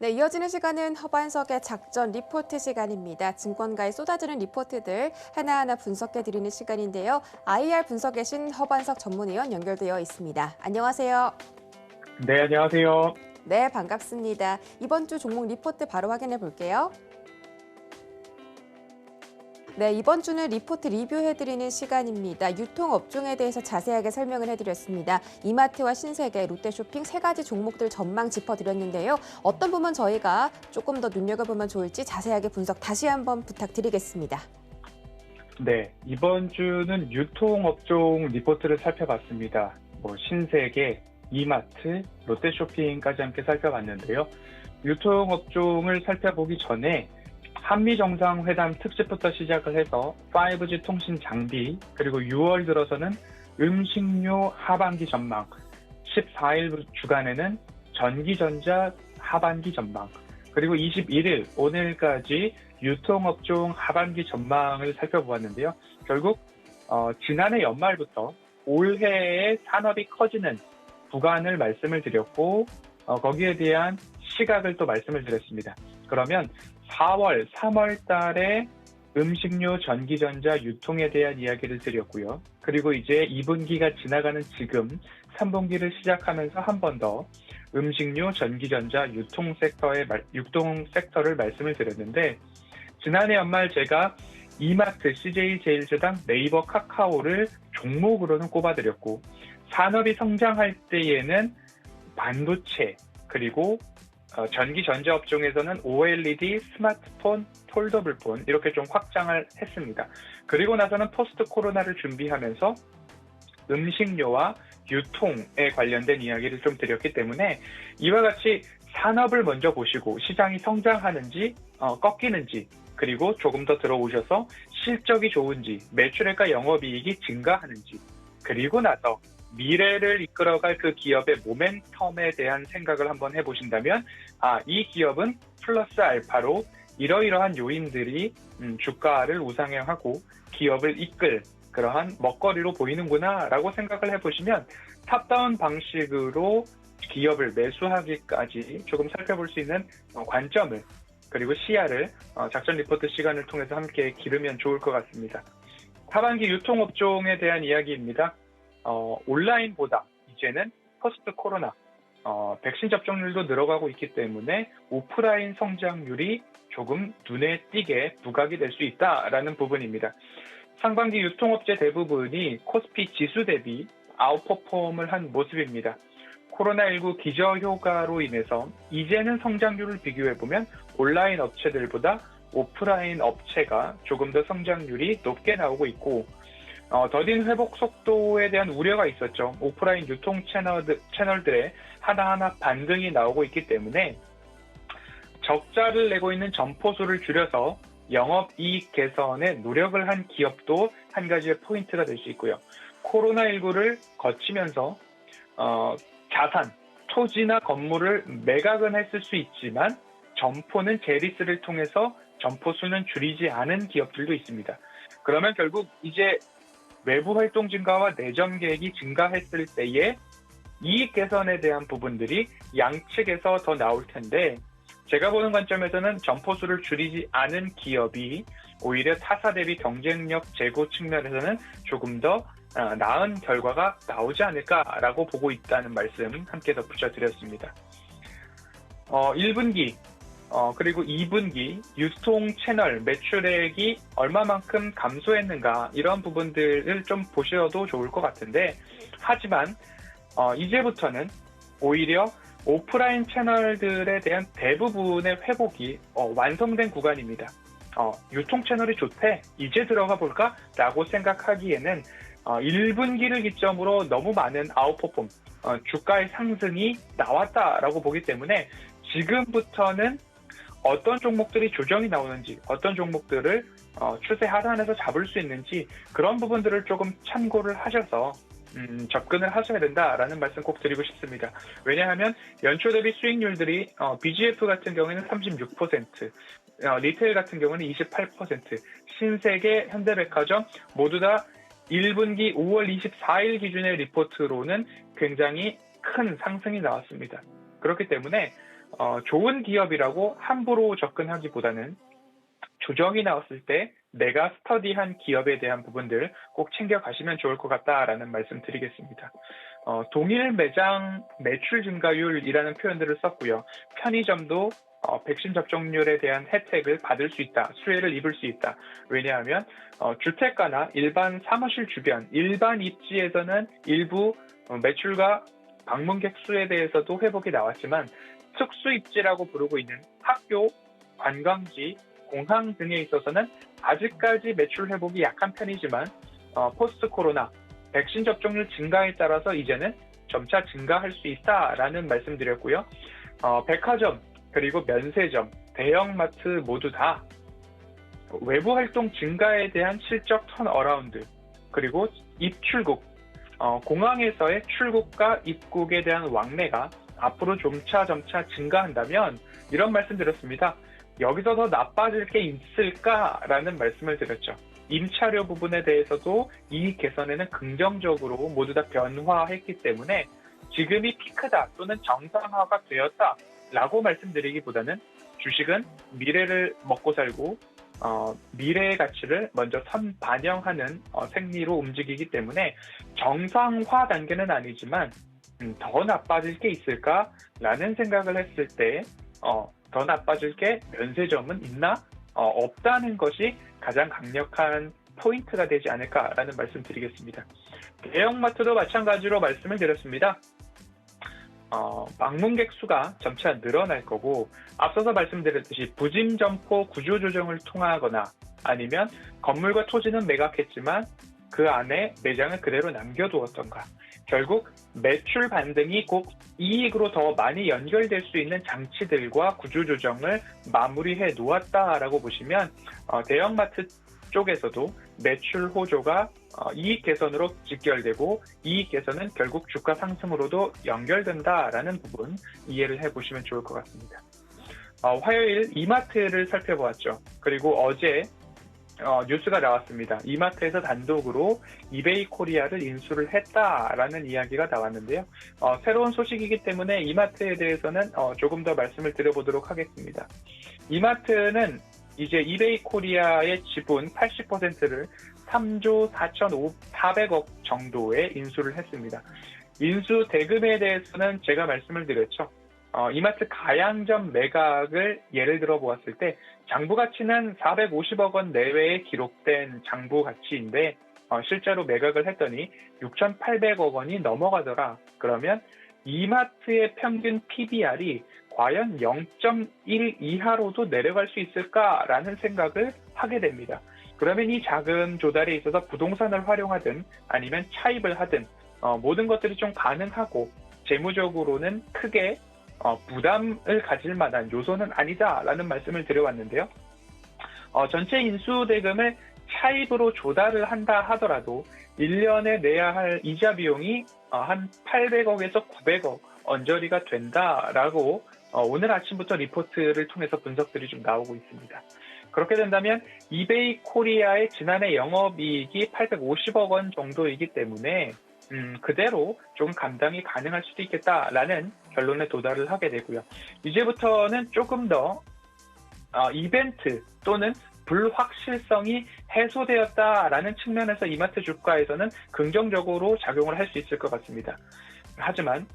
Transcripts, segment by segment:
네, 이어지는 시간은 허반석의 작전 리포트 시간입니다. 증권가에 쏟아지는 리포트들 하나하나 분석해 드리는 시간인데요. IR 분석에 신 허반석 전문위원 연결되어 있습니다. 안녕하세요. 네, 안녕하세요. 네, 반갑습니다. 이번 주 종목 리포트 바로 확인해 볼게요. 네, 이번 주는 리포트 리뷰해드리는 시간입니다. 유통업종에 대해서 자세하게 설명을 해드렸습니다. 이마트와 신세계, 롯데쇼핑 세 가지 종목들 전망 짚어드렸는데요. 어떤 부분 저희가 조금 더 눈여겨보면 좋을지 자세하게 분석 다시 한번 부탁드리겠습니다. 네, 이번 주는 유통업종 리포트를 살펴봤습니다. 뭐 신세계, 이마트, 롯데쇼핑까지 함께 살펴봤는데요. 유통업종을 살펴보기 전에 한미 정상회담 특집부터 시작을 해서 5G 통신 장비 그리고 6월 들어서는 음식료 하반기 전망 14일 주간에는 전기전자 하반기 전망 그리고 21일 오늘까지 유통업종 하반기 전망을 살펴보았는데요. 결국 어, 지난해 연말부터 올해의 산업이 커지는 구간을 말씀을 드렸고 어, 거기에 대한 시각을 또 말씀을 드렸습니다. 그러면 4월, 3월 달에 음식료, 전기전자 유통에 대한 이야기를 드렸고요. 그리고 이제 2분기가 지나가는 지금 3분기를 시작하면서 한 번 더 음식료, 전기전자 유통 섹터의 유통 섹터를 말씀을 드렸는데 지난해 연말 제가 이마트, CJ 제일제당, 네이버 카카오를 종목으로는 꼽아드렸고 산업이 성장할 때에는 반도체 그리고 어, 전기 전자 업종에서는 OLED, 스마트폰, 폴더블폰 이렇게 좀 확장을 했습니다. 그리고 나서는 포스트 코로나를 준비하면서 음식료와 유통에 관련된 이야기를 좀 드렸기 때문에 이와 같이 산업을 먼저 보시고 시장이 성장하는지 어, 꺾이는지 그리고 조금 더 들어오셔서 실적이 좋은지 매출액과 영업이익이 증가하는지 그리고 나서 미래를 이끌어갈 그 기업의 모멘텀에 대한 생각을 한번 해보신다면, 아, 이 기업은 플러스 알파로 이러이러한 요인들이 음, 주가를 우상향하고 기업을 이끌 그러한 먹거리로 보이는구나 라고 생각을 해보시면 탑다운 방식으로 기업을 매수하기까지 조금 살펴볼 수 있는 어, 관점을 그리고 시야를 어, 작전 리포트 시간을 통해서 함께 기르면 좋을 것 같습니다. 하반기 유통업종에 대한 이야기입니다. 어, 온라인보다 이제는 포스트 코로나 어, 백신 접종률도 늘어가고 있기 때문에 오프라인 성장률이 조금 눈에 띄게 부각이 될 수 있다라는 부분입니다. 상반기 유통업체 대부분이 코스피 지수 대비 아웃퍼폼을 한 모습입니다. 코로나19 기저효과로 인해서 이제는 성장률을 비교해보면 온라인 업체들보다 오프라인 업체가 조금 더 성장률이 높게 나오고 있고 어, 더딘 회복 속도에 대한 우려가 있었죠. 오프라인 유통 채널들, 채널들의 하나하나 반등이 나오고 있기 때문에 적자를 내고 있는 점포수를 줄여서 영업 이익 개선에 노력을 한 기업도 한 가지의 포인트가 될 수 있고요. 코로나19를 거치면서 어, 자산, 토지나 건물을 매각은 했을 수 있지만 점포는 제리스를 통해서 점포 수는 줄이지 않은 기업들도 있습니다. 그러면 결국 이제 외부 활동 증가와 내점 계획이 증가했을 때에 이익 개선에 대한 부분들이 양측에서 더 나올 텐데 제가 보는 관점에서는 점포수를 줄이지 않은 기업이 오히려 타사 대비 경쟁력 제고 측면에서는 조금 더 어, 나은 결과가 나오지 않을까라고 보고 있다는 말씀 함께 덧붙여 드렸습니다. 어, 1분기 어, 그리고 2분기 유통 채널 매출액이 얼마만큼 감소했는가 이런 부분들을 좀 보셔도 좋을 것 같은데 하지만 어, 이제부터는 오히려 오프라인 채널들에 대한 대부분의 회복이 어, 완성된 구간입니다. 어, 유통 채널이 좋대 이제 들어가 볼까? 라고 생각하기에는 어, 1분기를 기점으로 너무 많은 아웃퍼폼 어, 주가의 상승이 나왔다라고 보기 때문에 지금부터는 어떤 종목들이 조정이 나오는지, 어떤 종목들을 어, 추세 하단에서 잡을 수 있는지 그런 부분들을 조금 참고를 하셔서 음, 접근을 하셔야 된다라는 말씀 꼭 드리고 싶습니다. 왜냐하면 연초 대비 수익률들이 어, BGF 같은 경우에는 36%, 어, 리테일 같은 경우는 28%, 신세계, 현대백화점 모두 다 1분기 5월 24일 기준의 리포트로는 굉장히 큰 상승이 나왔습니다. 그렇기 때문에 어, 좋은 기업이라고 함부로 접근하기보다는 조정이 나왔을 때 내가 스터디한 기업에 대한 부분들 꼭 챙겨가시면 좋을 것 같다라는 말씀 드리겠습니다. 어, 동일 매장 매출 증가율이라는 표현들을 썼고요. 편의점도 어, 백신 접종률에 대한 혜택을 받을 수 있다. 수혜를 입을 수 있다. 왜냐하면 어, 주택가나 일반 사무실 주변, 일반 입지에서는 일부 어, 매출과 방문객 수에 대해서도 회복이 나왔지만 특수 입지라고 부르고 있는 학교, 관광지, 공항 등에 있어서는 아직까지 매출 회복이 약한 편이지만 어, 포스트 코로나 백신 접종률 증가에 따라서 이제는 점차 증가할 수 있다라는 말씀드렸고요. 어, 백화점 그리고 면세점, 대형마트 모두 다 외부 활동 증가에 대한 실적 턴 어라운드 그리고 입출국 어, 공항에서의 출국과 입국에 대한 왕래가 앞으로 점차 점차 증가한다면 이런 말씀 드렸습니다. 여기서 더 나빠질 게 있을까라는 말씀을 드렸죠. 임차료 부분에 대해서도 이익 개선에는 긍정적으로 모두 다 변화했기 때문에 지금이 피크다 또는 정상화가 되었다 라고 말씀드리기보다는 주식은 미래를 먹고 살고 어, 미래의 가치를 먼저 선 반영하는 어, 생리로 움직이기 때문에 정상화 단계는 아니지만 음, 더 나빠질 게 있을까라는 생각을 했을 때 어, 더 나빠질 게 면세점은 있나? 어, 없다는 것이 가장 강력한 포인트가 되지 않을까라는 말씀 드리겠습니다. 대형마트도 마찬가지로 말씀을 드렸습니다. 어, 방문객 수가 점차 늘어날 거고 앞서서 말씀드렸듯이 부진 점포 구조 조정을 통하거나 아니면 건물과 토지는 매각했지만 그 안에 매장을 그대로 남겨두었던가 결국 매출 반등이 곧 이익으로 더 많이 연결될 수 있는 장치들과 구조 조정을 마무리해 놓았다라고 보시면 어, 대형마트 쪽에서도 매출 호조가 어, 이익 개선으로 직결되고 이익 개선은 결국 주가 상승으로도 연결된다라는 부분 이해를 해보시면 좋을 것 같습니다. 어, 화요일 이마트를 살펴보았죠. 그리고 어제 어, 뉴스가 나왔습니다. 이마트에서 단독으로 이베이 코리아를 인수를 했다라는 이야기가 나왔는데요. 어, 새로운 소식이기 때문에 이마트에 대해서는 어, 조금 더 말씀을 드려보도록 하겠습니다. 이마트는 이제 이베이 코리아의 지분 80%를 3조 4,400억 정도에 인수를 했습니다. 인수 대금에 대해서는 제가 말씀을 드렸죠. 어, 이마트 가양점 매각을 예를 들어 보았을 때 장부 가치는 450억 원 내외에 기록된 장부 가치인데 어, 실제로 매각을 했더니 6,800억 원이 넘어가더라. 그러면 이마트의 평균 PBR이 과연 0.1 이하로도 내려갈 수 있을까라는 생각을 하게 됩니다. 그러면 이 자금 조달에 있어서 부동산을 활용하든 아니면 차입을 하든 어, 모든 것들이 좀 가능하고 재무적으로는 크게 어, 부담을 가질 만한 요소는 아니다라는 말씀을 드려왔는데요. 어, 전체 인수 대금을 차입으로 조달을 한다 하더라도 1년에 내야 할 이자 비용이 어, 한 800억에서 900억 언저리가 된다라고 어, 오늘 아침부터 리포트를 통해서 분석들이 좀 나오고 있습니다. 그렇게 된다면 이베이 코리아의 지난해 영업이익이 850억 원 정도이기 때문에 음, 그대로 좀 감당이 가능할 수도 있겠다라는 결론에 도달을 하게 되고요. 이제부터는 조금 더 어, 이벤트 또는 불확실성이 해소되었다라는 측면에서 이마트 주가에서는 긍정적으로 작용을 할 수 있을 것 같습니다. 하지만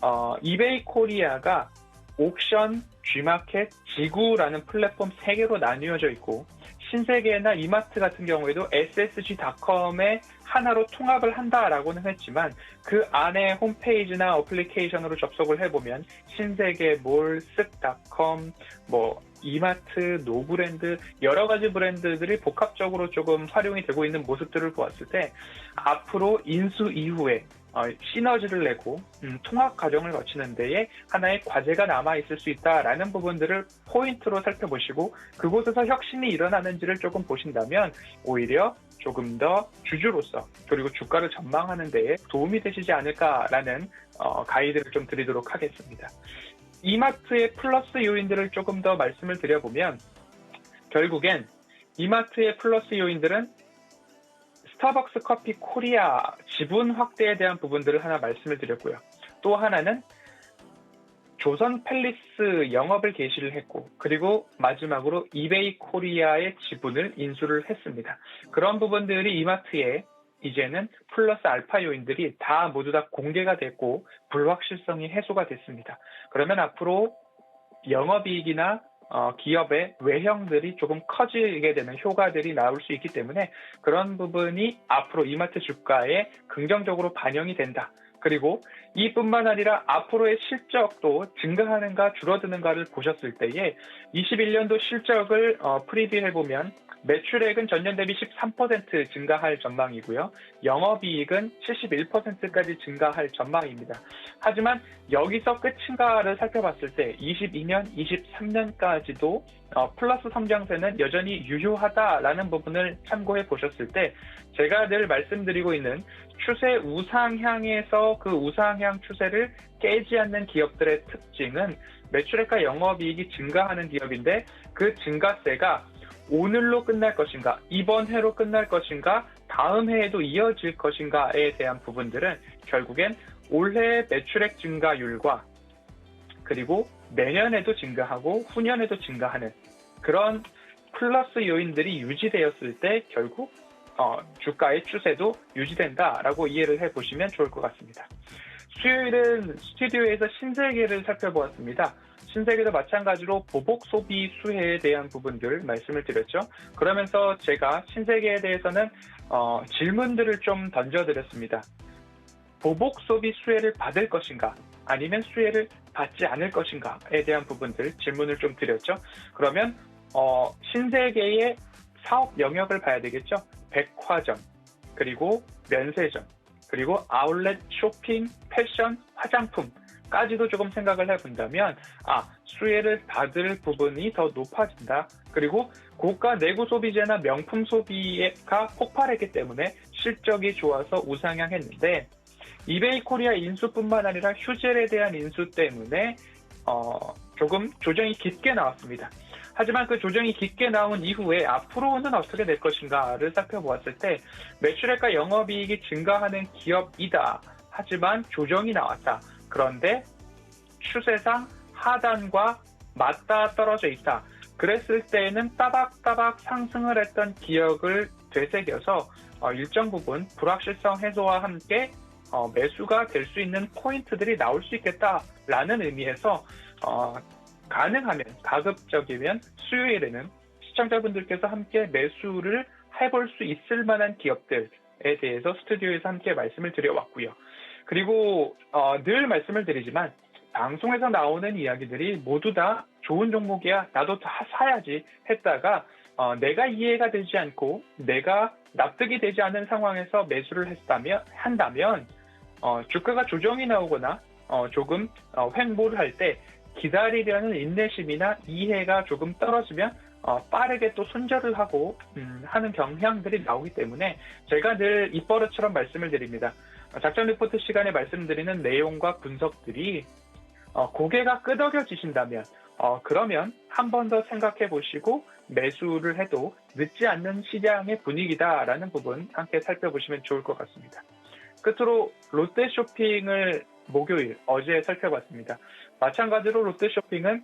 어, 이베이 코리아가 옥션, G마켓, 지구라는 플랫폼 3개로 나뉘어져 있고 신세계나 이마트 같은 경우에도 ssg.com의 하나로 통합을 한다라고는 했지만 그 안에 홈페이지나 어플리케이션으로 접속을 해보면 신세계, 몰, 쓱닷컴, 뭐 이마트, 노브랜드 여러 가지 브랜드들이 복합적으로 조금 활용이 되고 있는 모습들을 보았을 때 앞으로 인수 이후에 어, 시너지를 내고 음, 통합 과정을 거치는 데에 하나의 과제가 남아 있을 수 있다라는 부분들을 포인트로 살펴보시고 그곳에서 혁신이 일어나는지를 조금 보신다면 오히려 조금 더 주주로서 그리고 주가를 전망하는 데에 도움이 되시지 않을까라는 어, 가이드를 좀 드리도록 하겠습니다. 이마트의 플러스 요인들을 조금 더 말씀을 드려보면 결국엔 이마트의 플러스 요인들은 스타벅스 커피 코리아 지분 확대에 대한 부분들을 하나 말씀을 드렸고요. 또 하나는 조선 팰리스 영업을 개시를 했고 그리고 마지막으로 이베이 코리아의 지분을 인수를 했습니다. 그런 부분들이 이마트에 이제는 플러스 알파 요인들이 다 모두 다 공개가 됐고 불확실성이 해소가 됐습니다. 그러면 앞으로 영업이익이나 어, 기업의 외형들이 조금 커지게 되는 효과들이 나올 수 있기 때문에 그런 부분이 앞으로 이마트 주가에 긍정적으로 반영이 된다. 그리고 이뿐만 아니라 앞으로의 실적도 증가하는가 줄어드는가를 보셨을 때에 21년도 실적을 어, 프리뷰해 보면 매출액은 전년 대비 13% 증가할 전망이고요. 영업이익은 71%까지 증가할 전망입니다. 하지만 여기서 끝인가를 살펴봤을 때 22년, 23년까지도 어, 플러스 성장세는 여전히 유효하다라는 부분을 참고해 보셨을 때 제가 늘 말씀드리고 있는 추세 우상향에서 그 우상향 추세를 깨지 않는 기업들의 특징은 매출액과 영업이익이 증가하는 기업인데 그 증가세가 오늘로 끝날 것인가, 이번 해로 끝날 것인가, 다음 해에도 이어질 것인가에 대한 부분들은 결국엔 올해 매출액 증가율과 그리고 내년에도 증가하고 후년에도 증가하는 그런 플러스 요인들이 유지되었을 때 결국 어, 주가의 추세도 유지된다라고 이해를 해보시면 좋을 것 같습니다. 수요일은 스튜디오에서 신세계를 살펴보았습니다. 신세계도 마찬가지로 보복 소비 수혜에 대한 부분들 말씀을 드렸죠. 그러면서 제가 신세계에 대해서는 어, 질문들을 좀 던져드렸습니다. 보복 소비 수혜를 받을 것인가 아니면 수혜를 받지 않을 것인가에 대한 부분들 질문을 좀 드렸죠. 그러면 어, 신세계의 사업 영역을 봐야 되겠죠. 백화점 그리고 면세점 그리고 아울렛 쇼핑 패션 화장품 까지도 조금 생각을 해본다면 아 수혜를 받을 부분이 더 높아진다. 그리고 고가 내구 소비재나 명품 소비가 폭발했기 때문에 실적이 좋아서 우상향했는데 이베이 코리아 인수뿐만 아니라 휴젤에 대한 인수 때문에 어, 조금 조정이 깊게 나왔습니다. 하지만 그 조정이 깊게 나온 이후에 앞으로는 어떻게 될 것인가를 살펴보았을 때 매출액과 영업이익이 증가하는 기업이다. 하지만 조정이 나왔다. 그런데 추세상 하단과 맞닿아 떨어져 있다. 그랬을 때에는 따박따박 상승을 했던 기억을 되새겨서 어, 일정 부분 불확실성 해소와 함께 어, 매수가 될 수 있는 포인트들이 나올 수 있겠다라는 의미에서 어, 가능하면 가급적이면 수요일에는 시청자분들께서 함께 매수를 해볼 수 있을 만한 기업들에 대해서 스튜디오에서 함께 말씀을 드려왔고요. 그리고 어, 늘 말씀을 드리지만 방송에서 나오는 이야기들이 모두 다 좋은 종목이야 나도 다 사야지 했다가 어, 내가 이해가 되지 않고 내가 납득이 되지 않은 상황에서 매수를 했다면 한다면 어, 주가가 조정이 나오거나 어, 조금 어, 횡보를 할 때 기다리려는 인내심이나 이해가 조금 떨어지면 어, 빠르게 또 손절을 하고 음, 하는 경향들이 나오기 때문에 제가 늘 입버릇처럼 말씀을 드립니다. 어, 작전 리포트 시간에 말씀드리는 내용과 분석들이 어, 고개가 끄덕여지신다면 어, 그러면 한 번 더 생각해 보시고 매수를 해도 늦지 않는 시장의 분위기다라는 부분 함께 살펴보시면 좋을 것 같습니다. 끝으로 롯데 쇼핑을 목요일 어제 살펴봤습니다. 마찬가지로 롯데 쇼핑은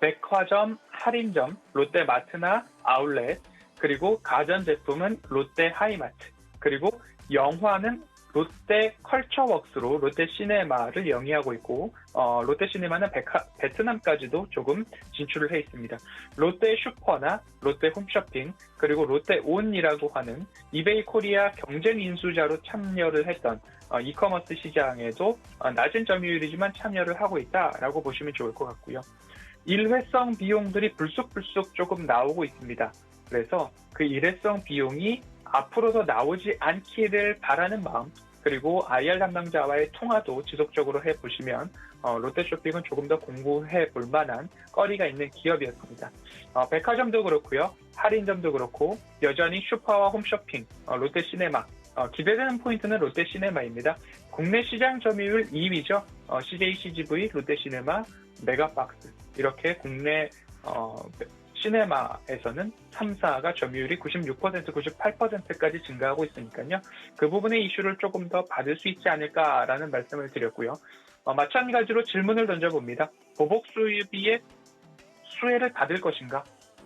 백화점, 할인점, 롯데마트나 아울렛, 그리고 가전제품은 롯데 하이마트, 그리고 영화는 롯데 컬처웍스로 롯데 시네마를 영위하고 있고 어, 롯데 시네마는 백하, 베트남까지도 조금 진출을 해 있습니다. 롯데 슈퍼나 롯데 홈쇼핑 그리고 롯데 온이라고 하는 이베이 코리아 경쟁 인수자로 참여를 했던 어, 이커머스 시장에도 어, 낮은 점유율이지만 참여를 하고 있다라고 보시면 좋을 것 같고요. 일회성 비용들이 불쑥불쑥 조금 나오고 있습니다. 그래서 그 일회성 비용이 앞으로도 나오지 않기를 바라는 마음 그리고 IR 담당자와의 통화도 지속적으로 해보시면 어, 롯데쇼핑은 조금 더 공부해 볼 만한 거리가 있는 기업이었습니다. 어, 백화점도 그렇고요. 할인점도 그렇고 여전히 슈퍼와 홈쇼핑, 어, 롯데시네마 어, 기대되는 포인트는 롯데시네마입니다. 국내 시장 점유율 2위죠. 어, CJ, CGV, 롯데시네마, 메가박스 이렇게 국내 어, 시네마에서는 3사가 점유율이 96%, 98%까지 증가하고 있으니까요. 그 부분의 이슈를 조금 더 받을 수 있지 않을까라는 말씀을 드렸고요. 어, 마찬가지로 질문을 던져봅니다. 보복 수입비의 수혜를 받을 것인가?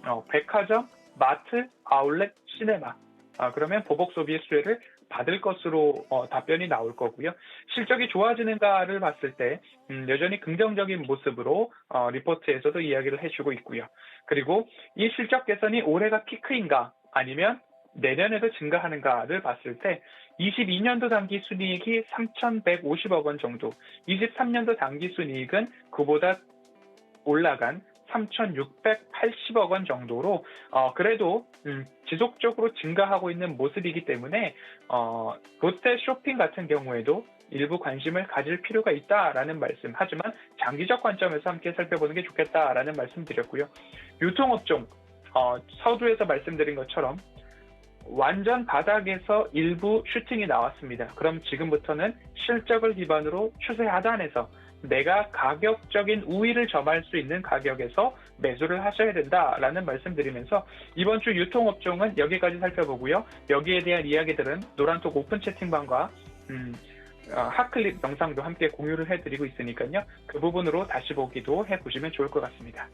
어, 백화점, 마트, 아울렛, 시네마. 아, 그러면 보복 소비의 수혜를 받을 것으로 어, 답변이 나올 거고요. 실적이 좋아지는가를 봤을 때 음, 여전히 긍정적인 모습으로 어, 리포트에서도 이야기를 해주고 있고요. 그리고 이 실적 개선이 올해가 피크인가 아니면 내년에도 증가하는가를 봤을 때 22년도 당기 순이익이 3,150억 원 정도, 23년도 당기 순이익은 그보다 올라간 3,680억 원 정도로 어, 그래도 음, 지속적으로 증가하고 있는 모습이기 때문에 어, 롯데 쇼핑 같은 경우에도 일부 관심을 가질 필요가 있다라는 말씀. 하지만 장기적 관점에서 함께 살펴보는 게 좋겠다라는 말씀 드렸고요. 유통업종 어, 서두에서 말씀드린 것처럼 완전 바닥에서 일부 슈팅이 나왔습니다. 그럼 지금부터는 실적을 기반으로 추세 하단에서 내가 가격적인 우위를 점할 수 있는 가격에서 매수를 하셔야 된다라는 말씀드리면서 이번 주 유통업종은 여기까지 살펴보고요. 여기에 대한 이야기들은 노란톡 오픈 채팅방과 음, 어, 핫클립 영상도 함께 공유를 해드리고 있으니까요. 그 부분으로 다시 보기도 해보시면 좋을 것 같습니다.